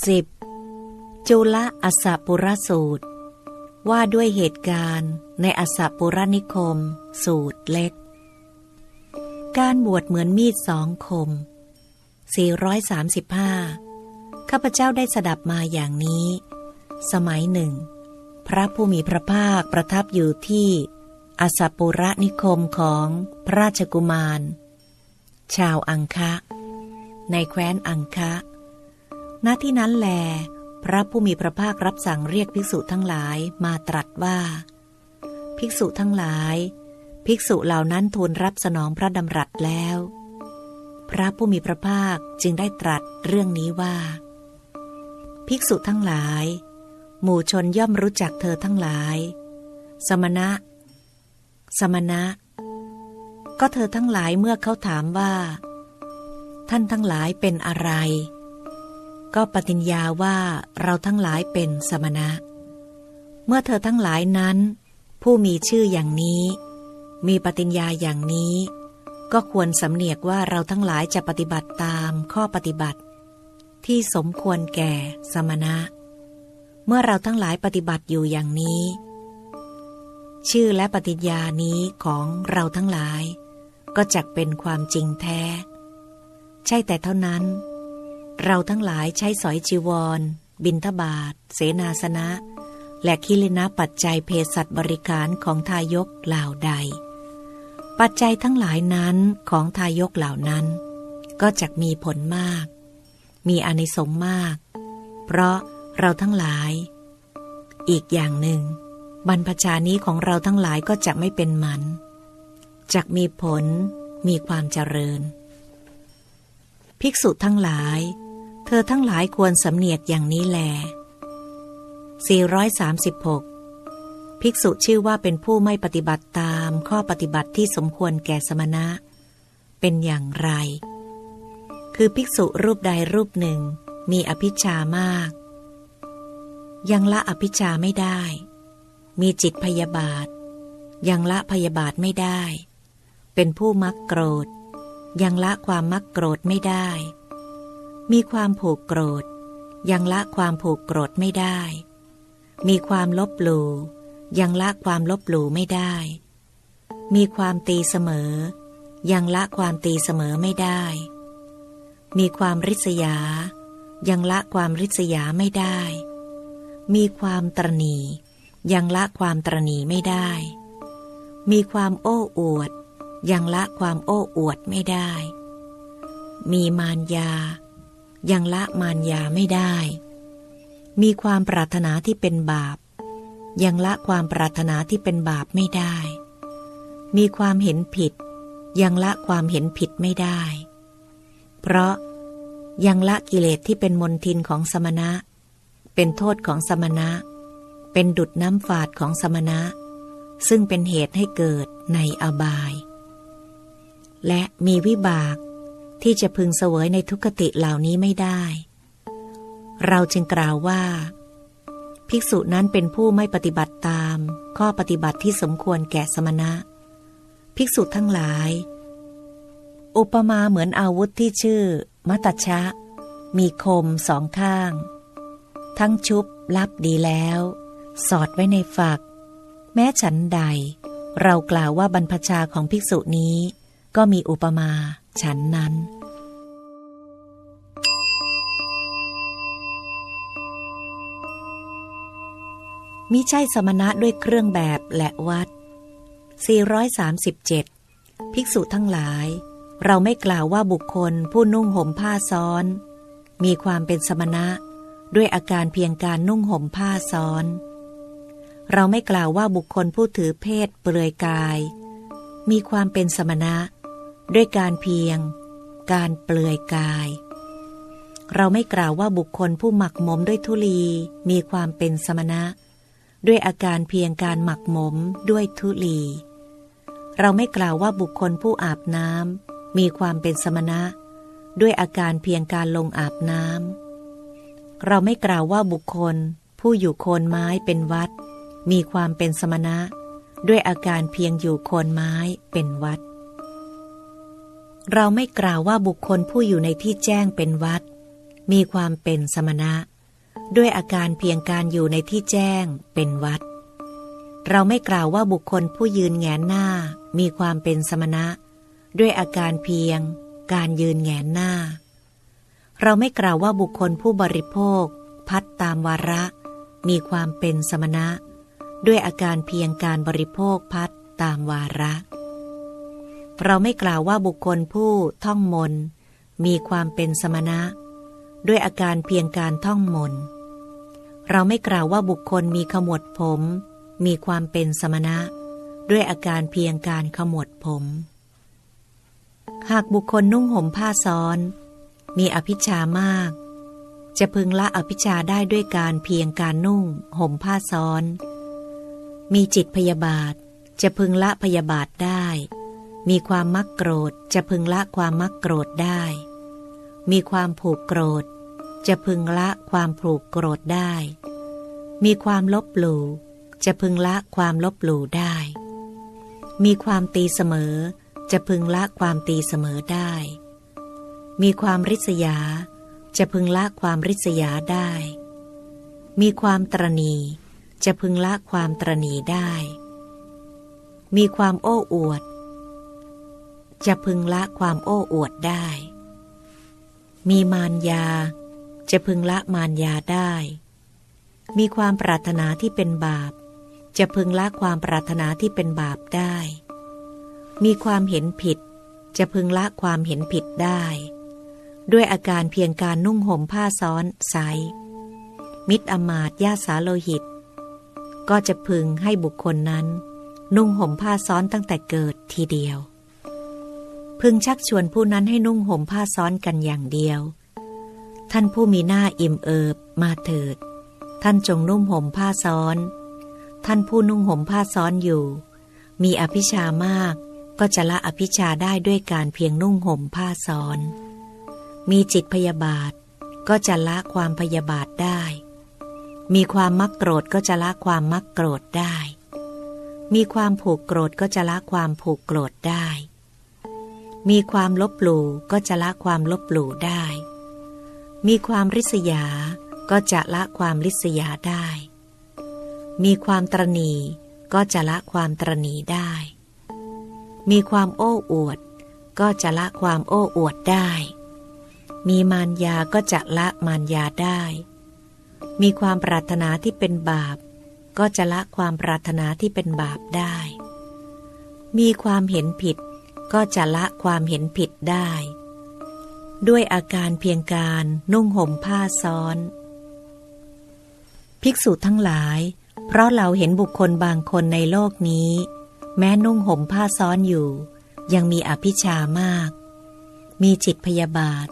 10. จุลอัสสปุรสูตร ว่าด้วยเหตุการณ์ในอัสสปุรนิคม สูตรเล็ก การบวชเหมือนมีดสองคม 435 ข้าพเจ้าได้สดับมาอย่างนี้ สมัยหนึ่ง พระผู้มีพระภาคประทับอยู่ที่อัสสปุระนิคมของพระราชกุมาร ชาวอังคะ ในแคว้นอังคะ ณที่นั้นแล พระผู้มีพระภาครับสั่งเรียกภิกษุทั้งหลายมาตรัสว่า ภิกษุทั้งหลาย ภิกษุเหล่านั้นทูลรับสนองพระดำรัสแล้ว พระผู้มีพระภาคจึงได้ตรัสเรื่องนี้ว่า ภิกษุทั้งหลาย หมู่ชนย่อมรู้จักเธอทั้งหลาย สมณะ สมณะ ก็เธอทั้งหลายเมื่อเขาถามว่า ท่านทั้งหลายเป็นอะไร ก็ปฏิญญาว่าเราทั้งหลายเป็นสมณะ เมื่อเธอทั้งหลายนั้น ผู้มีชื่ออย่างนี้ มีปฏิญญาอย่างนี้ ก็ควรสำเนียกว่าเราทั้งหลายจะปฏิบัติตามข้อปฏิบัติ ที่สมควรแก่สมณะ เมื่อเราทั้งหลายปฏิบัติอยู่อย่างนี้ ชื่อและปฏิญญานี้ของเราทั้งหลาย ก็จักเป็นความจริงแท้ ใช่แต่เท่านั้น เราทั้งหลายใช้สอยจีวร บินทบาท เสนาสนะ และคิลินะปัจจัยเพศสัตว์บริการของทายกเหล่าใด ปัจจัยทั้งหลายนั้นของทายกเหล่านั้น ก็จะมีผลมาก มีอนิสงมาก เพราะเราทั้งหลาย อีกอย่างหนึ่ง บรรพชานี้ของเราทั้งหลายก็จะไม่เป็นมันจักมีผลมีความเจริญ ภิกษุทั้งหลาย เธอทั้งหลายควรสำเนียกอย่างนี้แล 436 ภิกษุชื่อว่าเป็นผู้ไม่ปฏิบัติตามข้อปฏิบัติที่สมควรแก่สมณะ เป็นอย่างไร คือภิกษุรูปใดรูปหนึ่ง มีอภิชามาก ยังละอภิชาไม่ได้ มีจิตพยาบาท ยังละพยาบาทไม่ได้ เป็นผู้มักโกรธ ยังละความมักโกรธไม่ได้ มีความผูกโกรธ ยังละความผูกโกรธไม่ได้ มีความลบหลู่ยังละความลบหลู่ไม่ได้ มีความตีเสมอ ยังละความตีเสมอไม่ได้ มีความริษยา ยังละความริษยาไม่ได้ มีความตรณียังละความตรณีไม่ได้ มีความโอ้อวด ยังละความโอ้อวดไม่ได้ มีมารยา ยังละมารยาไม่ได้ มีความปรารถนาที่เป็นบาป ยังละความปรารถนาที่เป็นบาปไม่ได้ มีความเห็นผิด ยังละความเห็นผิดไม่ได้ เพราะยังละกิเลสที่เป็นมนทินของสมณะ เป็นโทษของสมณะ เป็นดุดน้ำฝาดของสมณะ ซึ่งเป็นเหตุให้เกิดในอบาย และมีวิบาก ที่จะพึงเสวยในทุกติเหล่านี้ไม่ได้ เราจึงกล่าวว่า ภิกษุนั้นเป็นผู้ไม่ปฏิบัติตาม ข้อปฏิบัติที่สมควรแก่สมณะ ภิกษุทั้งหลาย อุปมาเหมือนอาวุธที่ชื่อ มัตชะ มีคมสองข้าง ทั้งชุบลับดีแล้ว สอดไว้ในฝัก แม้ฉันใด เรากล่าวว่าบรรพชาของภิกษุนี้ก็มีอุปมา ฉันนั้น มิใช่สมณะด้วยเครื่องแบบและวัด 437 ภิกษุทั้งหลาย เราไม่กล่าวว่าบุคคลผู้นุ่งห่มผ้าซ้อน มีความเป็นสมณะด้วยอาการเพียงการนุ่งห่มผ้าซ้อน เราไม่กล่าวว่าบุคคลผู้ถือเพศเปลือยกาย มีความเป็นสมณะ ด้วยการเพียง การเปลือยกาย เราไม่กล่าวว่าบุคคลผู้หมักหมมด้วยทุลี มีความเป็นสมณะ ด้วยอาการเพียงการหมักหมมด้วยทุลี เราไม่กล่าวว่าบุคคลผู้อาบน้ำมีความเป็นสมณะ ด้วยอาการเพียงการลงอาบน้ำเราไม่กล่าวว่าบุคคล ผู้อยู่โคนไม้เป็นวัด มีความเป็นสมณะ ด้วยอาการเพียงอยู่โคนไม้เป็นวัด เราไม่กล่าวว่าบุคคลผู้อยู่ในที่แจ้งเป็นวัด มีความเป็นสมณะ ด้วยอาการเพียงการอยู่ในที่แจ้งเป็นวัด เราไม่กล่าวว่าบุคคลผู้ยืนแงนหน้า มีความเป็นสมณะ ด้วยอาการเพียง การยืนแงนหน้า เราไม่กล่าวว่าบุคคลผู้บริโภค พัดตามวาระ มีความเป็นสมณะ ด้วยอาการเพียงการบริโภคพัดตามวาระ เราไม่กล่าวว่าบุคคลผู้ท่องมน มีความเป็นสมณะ ด้วยอาการเพียงการท่องมน เราไม่กล่าวว่าบุคคลมีขมวดผม มีความเป็นสมณะ ด้วยอาการเพียงการขมวดผม หากบุคคลนุ่งห่มผ้าซ้อน มีอภิชามาก จะพึงละอภิชาได้ด้วยการเพียงการนุ่ง ห่มผ้าซ้อน มีจิตพยาบาท จะพึงละพยาบาทได้ มีความมักโกรธจะพึงละความมักโกรธได้ มีความผูกโกรธ จะพึงละความผูกโกรธได้ มีความลบหลู่จะพึงละความลบหลู่ได้ มีความตีเสมอ จะพึงละความตีเสมอได้ มีความริษยา จะพึงละความริษยาได้ มีความตรณี จะพึงละความตรณีได้ มีความโอ้อวด จะพึงละความโอ้อวดได้ มีมารยา จะพึงละมารยาได้ มีความปรารถนาที่เป็นบาป จะพึงละความปรารถนาที่เป็นบาปได้ มีความเห็นผิด จะพึงละความเห็นผิดได้ ด้วยอาการเพียงการนุ่งห่มผ้าซ้อนไซมิตรอมาตย์ญาสาโลหิต ก็จะพึงให้บุคคลนั้น นุ่งห่มผ้าซ้อนตั้งแต่เกิดทีเดียว พึงชักชวนผู้นั้นให้นุ่งห่มผ้าซ้อนกันอย่างเดียว ท่านผู้มีหน้าอิ่มเอิบมาเถิด ท่านจงนุ่งห่มผ้าซ้อน ท่านผู้นุ่งห่มผ้าซ้อนอยู่ มีอภิชามากก็จะละอภิชาได้ด้วยการเพียงนุ่งห่มผ้าซ้อน มีจิตพยาบาท ก็จะละความพยาบาทได้ มีความมักโกรธก็จะละความมักโกรธได้ มีความผูกโกรธก็จะละความผูกโกรธได้ มีความลบหลู่ก็จะละความลบหลู่ได้ มีความริษยา ก็จะละความริษยาได้ มีความตรณีก็จะละความตรณีได้ มีความโอ้อวด ก็จะละความโอ้อวดได้ มีมารยาก็จะละมารยาได้ มีความปรารถนาที่เป็นบาป ก็จะละความปรารถนาที่เป็นบาปได้ มีความเห็นผิด ก็จะละความเห็นผิดได้ ด้วยอาการเพียงการนุ่งห่มผ้าซ้อน ภิกษุทั้งหลาย เพราะเราเห็นบุคคลบางคนในโลกนี้ แม้นุ่งห่มผ้าซ้อนอยู่ ยังมีอภิชามาก มีจิตพยาบาท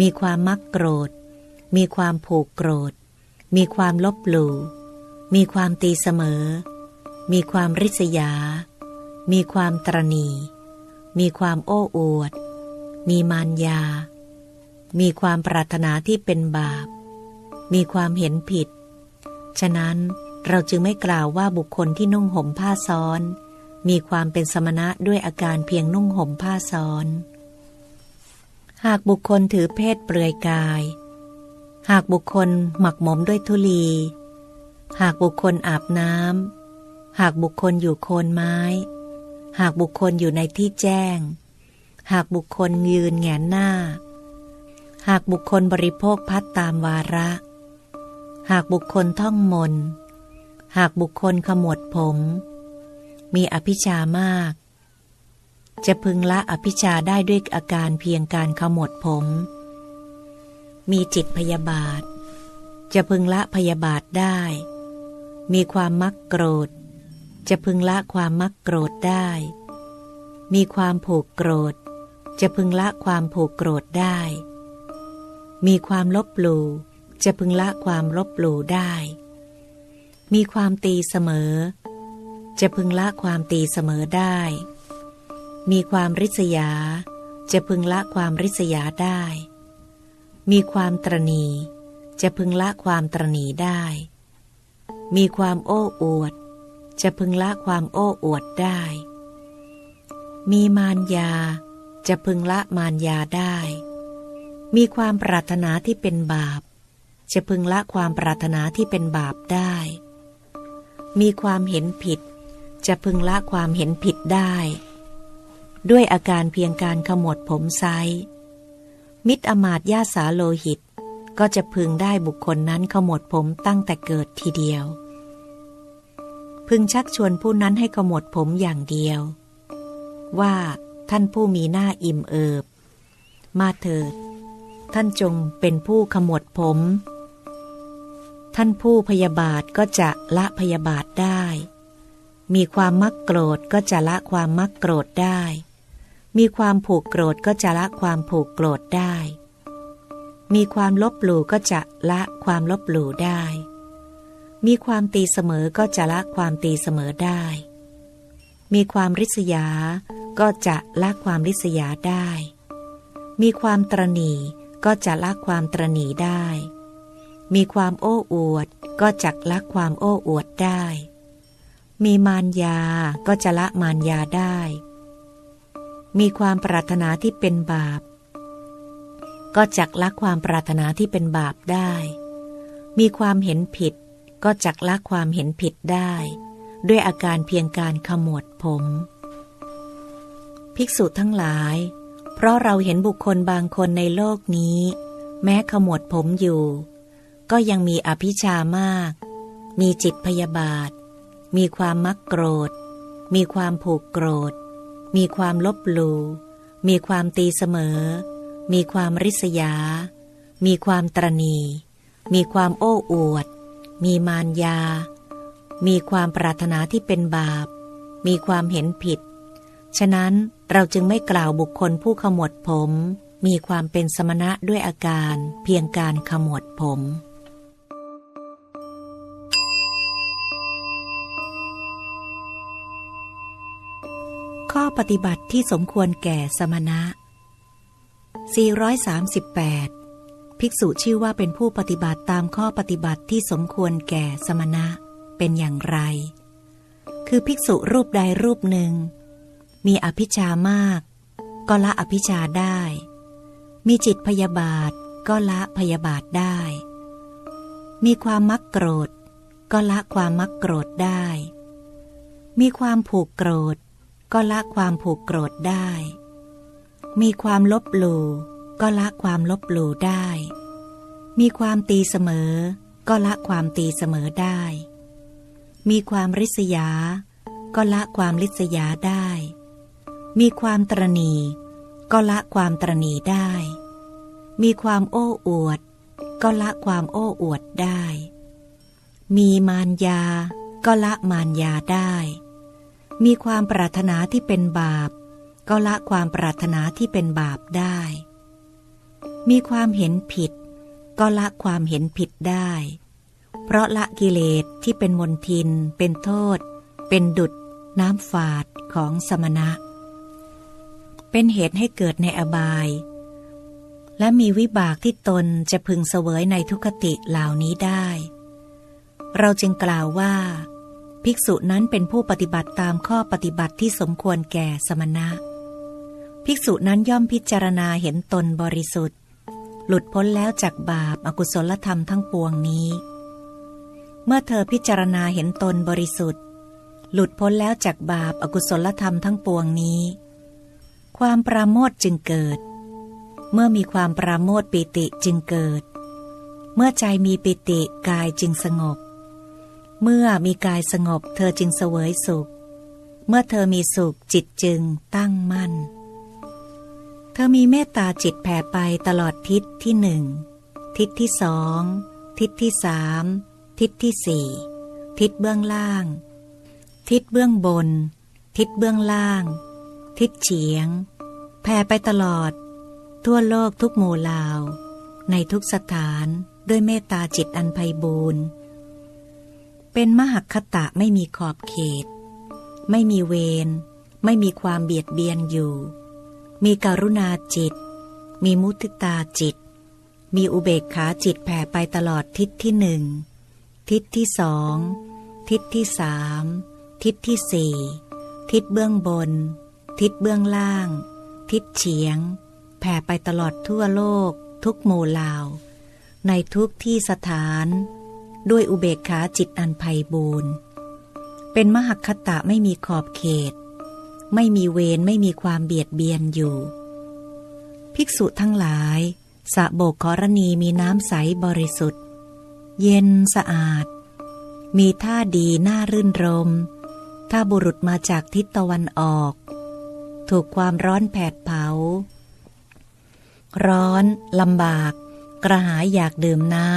มีความมักโกรธ มีความผูกโกรธ มีความลบหลู่มีความตีเสมอ มีความริษยา มีความตรณี มีความโอ้อวด มีมารยา มีความปรารถนาที่เป็นบาป มีความเห็นผิด ฉะนั้นเราจึงไม่กล่าวว่าบุคคลที่นุ่งห่มผ้าซ้อน มีความเป็นสมณะด้วยอาการเพียงนุ่งห่มผ้าซ้อน หากบุคคลถือเพศเปลือยกาย หากบุคคลหมักหมมด้วยทุลี หากบุคคลอาบน้ำหากบุคคลอยู่โคนไม้ หากบุคคลอยู่ในที่แจ้ง หากบุคคลยืนแงนหน้า หากบุคคลบริโภคพัดตามวาระ หากบุคคลท่องมน หากบุคคลขมวดผม มีอภิชามาก จะพึงละอภิชาได้ด้วยอาการเพียงการขมวดผม มีจิตพยาบาท จะพึงละพยาบาทได้ มีความมักโกรธ จะพึงละความมักโกรธได้ มีความผูกโกรธ จะพึงละความผูกโกรธได้ มีความลบหลู่จะพึงละความลบหลู่ได้ มีความตีเสมอ จะพึงละความตีเสมอได้ มีความริษยา จะพึงละความริษยาได้ มีความตรณี จะพึงละความตรณีได้ มีความโอ้อวด จะพึงละความโอ้อวดได้ มีมารยา จะพึงละมารยาได้ มีความปรารถนาที่เป็นบาป จะพึงละความปรารถนาที่เป็นบาปได้ มีความเห็นผิด จะพึงละความเห็นผิดได้ ด้วยอาการเพียงการขมวดผมไซมิตรอมาตย์ญาสาโลหิต ก็จะพึงได้บุคคลนั้นขมวดผมตั้งแต่เกิดทีเดียว พึงชักชวนผู้นั้นให้ขมวดผมอย่างเดียว ว่าท่านผู้มีหน้าอิ่มเอิบ มาเถิด ท่านจงเป็นผู้ขมวดผม ท่านผู้พยาบาทก็จะละพยาบาทได้ มีความมักโกรธก็จะละความมักโกรธได้ มีความผูกโกรธก็จะละความผูกโกรธได้ มีความลบหลู่ก็จะละความลบหลู่ได้ มีความตีเสมอก็จะละความตีเสมอได้ มีความริษยา ก็จะละความริษยาได้ มีความตรณีก็จะละความตรณีได้ มีความโอ้อวด ก็จะละความโอ้อวดได้ มีมารยา ก็จะละมารยาได้ มีความปรารถนาที่เป็นบาป ก็จักละความปรารถนาที่เป็นบาปได้ มีความเห็นผิด ก็จักละความเห็นผิดได้ ด้วยอาการเพียงการขมวดผม ภิกษุทั้งหลาย เพราะเราเห็นบุคคลบางคนในโลกนี้ แม้ขมวดผมอยู่ ก็ยังมีอภิชามาก มีจิตพยาบาท มีความมักโกรธ มีความผูกโกรธ มีความลบหลู่มีความตีเสมอ มีความริษยา มีความตรณี มีความโอ้อวด มีมารยา มีความปรารถนาที่เป็นบาป มีความเห็นผิด ฉะนั้นเราจึงไม่กล่าวบุคคลผู้ขมวดผม มีความเป็นสมณะด้วยอาการเพียงการขมวดผมข้อปฏิบัติที่สมควรแก่สมณะ 438 ภิกษุชื่อว่าเป็นผู้ปฏิบัติตามข้อปฏิบัติที่สมควรแก่สมณะ เป็นอย่างไร คือภิกษุรูปใดรูปหนึ่ง มีอภิชามาก ก็ละอภิชาได้ มีจิตพยาบาทก็ละพยาบาทได้ มีความมักโกรธ ก็ละความมักโกรธได้ มีความผูกโกรธ ก็ละความผูกโกรธได้ มีความลบหลู่ ก็ละความลบหลู่ได้ มีความตีเสมอ ก็ละความตีเสมอได้ มีความริษยา ก็ละความริษยาได้ มีความตรณีก็ละความตรณีได้ มีความโอ้อวด ก็ละความโอ้อวดได้ มีมารยา ก็ละมารยาได้ มีความปรารถนาที่เป็นบาป ก็ละความปรารถนาที่เป็นบาปได้ มีความเห็นผิด ก็ละความเห็นผิดได้ เพราะละกิเลสที่เป็นมนทิน เป็นโทษ เป็นดุดน้ำฝาดของสมณะ เป็นเหตุให้เกิดในอบาย และมีวิบากที่ตนจะพึงเสวยในทุกขติเหล่านี้ได้ เราจึงกล่าวว่า ภิกษุนั้นเป็นผู้ปฏิบัติตามข้อปฏิบัติที่สมควรแก่สมณะ ภิกษุนั้นย่อมพิจารณาเห็นตนบริสุทธิ์ หลุดพ้นแล้วจากบาปอากุศลธรรมทั้งปวงนี้ เมื่อเธอพิจารณาเห็นตนบริสุทธิ์ หลุดพ้นแล้วจากบาปอากุศลธรรมทั้งปวงนี้ ความปราโมทจึงเกิด เมื่อมีความปราโมทปิติจึงเกิด เมื่อใจมีปิติกายจึงสงบ เมื่อมีกายสงบเธอจึงเสวยสุข เมื่อเธอมีสุขจิตจึงตั้งมั่น เธอมีเมตตาจิตแผ่ไปตลอดทิศที่หนึ่ง ทิศที่สอง ทิศที่สาม ทิศที่สี่ ทิศเบื้องล่าง ทิศเบื้องบน ทิศเบื้องล่าง ทิศเฉียง แผ่ไปตลอด ทั่วโลกทุกหมู่ลาวในทุกสถานด้วยเมตตาจิตอันไพบูรณ์ เป็นมหักคตะไม่มีขอบเขต ไม่มีเวร ไม่มีความเบียดเบียนอยู่ มีการุณาจิต มีมุติตาจิต มีอุเบกขาจิตแผ่ไปตลอดทิศที่หนึ่ง ทิศที่สอง ทิศที่สาม ทิศที่สี่ ทิศเบื้องบน ทิศเบื้องล่าง ทิศเฉียง แผ่ไปตลอดทั่วโลก ทุกหมู่เหล่า ในทุกที่สถาน ด้วยอุเบกขาจิตอันไพบูรณ์เป็นมหคตะไม่มีขอบเขต ไม่มีเวรไม่มีความเบียดเบียนอยู่ ภิกษุทั้งหลายสะโบกขรณีมีน้ำใสบริสุทธิ์ เย็นสะอาด มีท่าดีน่ารื่นรม ถ้าบุรุษมาจากทิศตะวันออก ถูกความร้อนแผดเผา ร้อนลำบาก กระหายอยากดื่มน้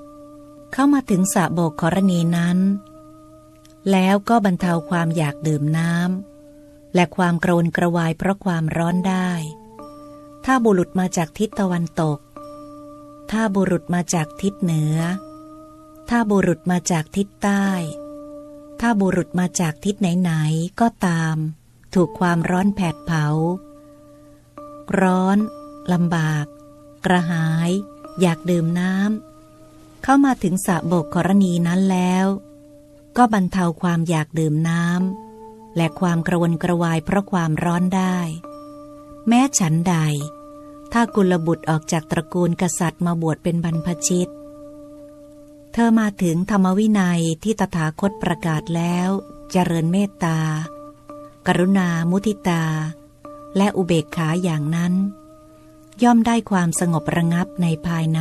ำ เข้ามาถึงสะโบกขรณีนั้น แล้วก็บรรเทาความอยากดื่มน้ำ และความโกรนกระวายเพราะความร้อนได้ ถ้าบุรุษมาจากทิศตะวันตก ถ้าบุรุษมาจากทิศเหนือ ถ้าบุรุษมาจากทิศใต้ ถ้าบุรุษมาจากทิศไหนๆก็ตาม ถูกความร้อนแผดเผา ร้อนลำบาก กระหาย อยากดื่มน้ำเข้ามาถึงสระโบกกรณีนั้นแล้ว ก็บรรเทาความอยากดื่มน้ำ และความกระวนกระวายเพราะความร้อนได้ แม้ฉันใด ถ้ากุลบุตรออกจากตระกูลกษัตริย์มาบวชเป็นบรรพชิต เธอมาถึงธรรมวินัยที่ตถาคตประกาศแล้วเจริญเมตตา กรุณามุทิตา และอุเบกขาอย่างนั้น ย่อมได้ความสงบระงับในภายใน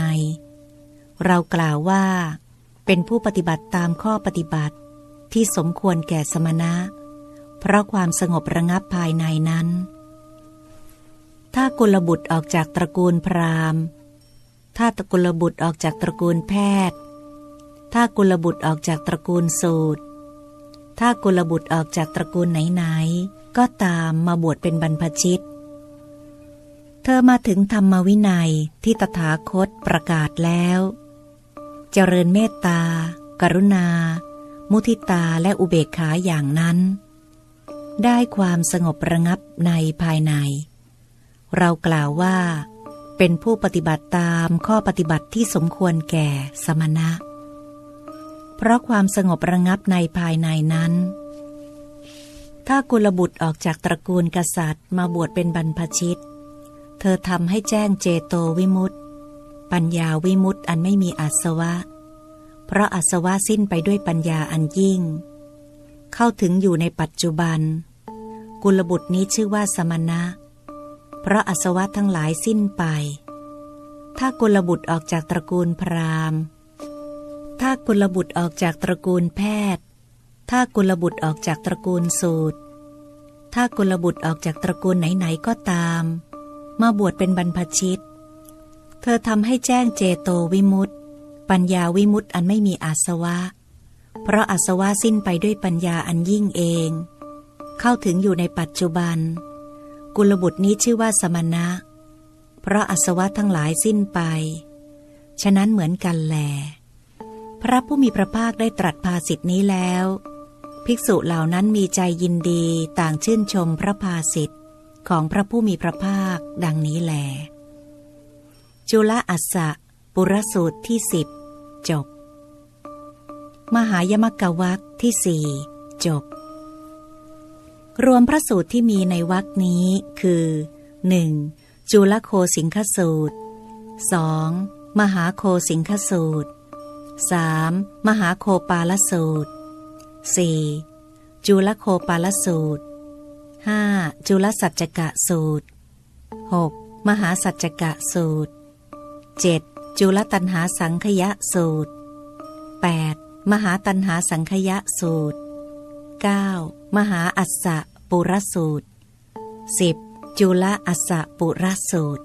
เรากล่าวว่า เป็นผู้ปฏิบัติตามข้อปฏิบัติที่สมควรแก่สมณะ เพราะความสงบระงับภายในนั้น ถ้ากุลบุตรออกจากตระกูลพราหมณ์ ถ้าตกุลบุตรออกจากตระกูลแพทย์ ถ้ากุลบุตรออกจากตระกูลสูตร ถ้ากุลบุตรออกจากตระกูลไหนๆ ก็ตามมาบวชเป็นบรรพชิต เธอมาถึงธรรมวินัยที่ตถาคตประกาศแล้ว เจริญเมตตา กรุณา มุทิตาและอุเบกขาอย่างนั้น ได้ความสงบระงับในภายใน เรากล่าวว่า เป็นผู้ปฏิบัติตามข้อปฏิบัติที่สมควรแก่สมณะ เพราะความสงบระงับในภายในนั้น ถ้ากุลบุตรออกจากตระกูลกษัตริย์มาบวชเป็นบรรพชิต เธอทำให้แจ้งเจโตวิมุตตปัญญาวิมุตติอันไม่มีอาสวะ เพราะอาสวะสิ้นไปด้วยปัญญาอันยิ่ง เข้าถึงอยู่ในปัจจุบัน กุลบุตรนี้ชื่อว่าสมณะ เพราะอาสวะทั้งหลายสิ้นไป ถ้ากุลบุตรออกจากตระกูลพราหมณ์ ถ้ากุลบุตรออกจากตระกูลแพทย์ ถ้ากุลบุตรออกจากตระกูลสูตร ถ้ากุลบุตรออกจากตระกูลไหนๆก็ตาม มาบวชเป็นบรรพชิต เธอทำให้แจ้งเจโตวิมุตตปัญญาวิมุตติอันไม่มีอาสวะ เพราะอาสวะสิ้นไปด้วยปัญญาอันยิ่งเอง เข้าถึงอยู่ในปัจจุบัน กุลบุตรนี้ชื่อว่าสมณะ เพราะอสวะทั้งหลายสิ้นไป ฉะนั้นเหมือนกันแล พระผู้มีพระภาคได้ตรัสภาสิทธินี้แล้ว ภิกษุเหล่านั้นมีใจยินดีต่างชื่นชมพระภาสิทธิ์ของพระผู้มีพระภาคดังนี้แล จุลอัสสะปุรสูตรที่สิบจบ มหายมกวักที่สี่จบ รวมพระสูตรที่มีในวักนี้คือ 1. จุลโคสิงคสูตร 2. มหาโคสิงคสูตร 3. มหาโคปาลสูตร 4. จุลโคปาลสูตร 5. จุลสัจจกะสูตร 6. มหาสัจจกะสูตร 7. จุลตันหาสังคยะสูตร 8. มหาตันหาสังคยะสูตร 9. มหาอัสสะปุรสูตร 10. จุลอัสสะปุรสูตร